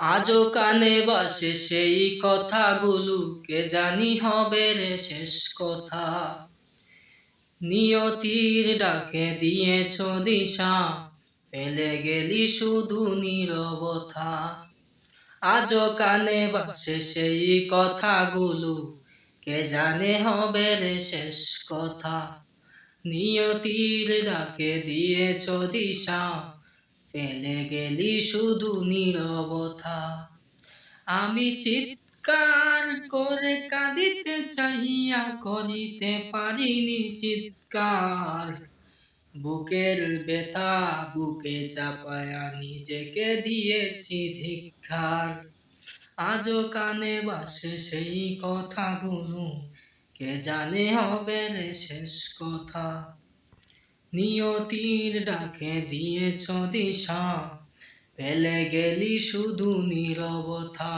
আজও কানে বাসে সেই কথাগুলো, কে জানি হবে রে শেষ কথা। নিয়তির ডাকে দিয়েছ দিশা পেলে গেলি শুধু নীরবতা। আজও কানে বাসে সেই কথাগুলো, কে জানে হবে রে শেষ কথা। নিয়তির ডাকে দিয়েছ দিশা পেলে গেলি শুধু নীরবতা। আমি চিৎকার করে কাঁদিতে চাহিয়া করিতে পারিনি চিৎকার। বুকের ব্যথা বুকে চাপায়া নিজেকে দিয়েছি ধিক্ষার আজও কানে বাসে সেই কথাগুলো, কে জানে হবে রে শেষ কথা। নিয়তির ডাকে দিয়েছ দিশা। পেলে গেলি শুধু নীরবতা।